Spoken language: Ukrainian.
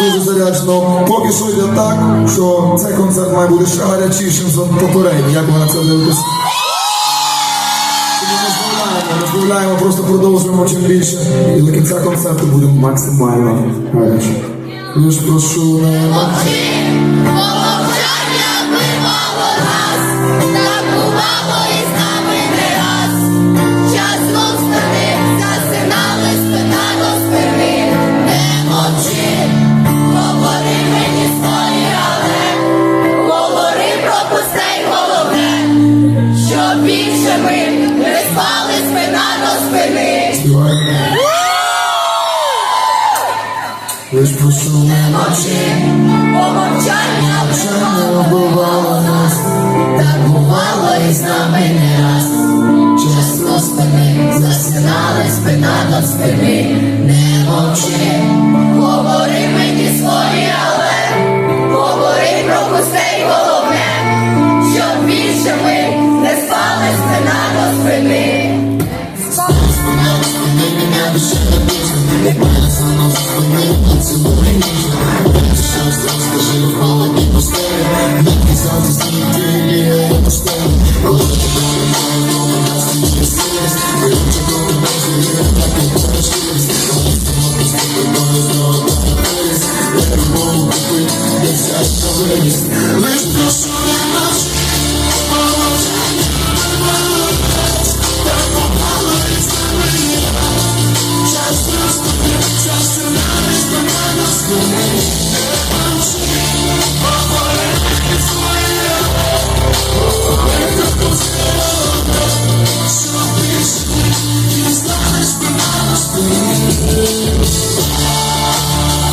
дуже заряджено. Поки що йде так, що цей концерт має бути ще гарячішим за попередній. Як ви на це не збавляємо, просто продовжуємо чим більше. І до кінця концерту будемо максимально гарячі. Лиш прошу не співаємо. Лиш не Мовчи, бо не вбивало нас. Так бувало і з нами не раз. Чесно спини засинали спина до спини. Не мовчи, говори Лиш прошу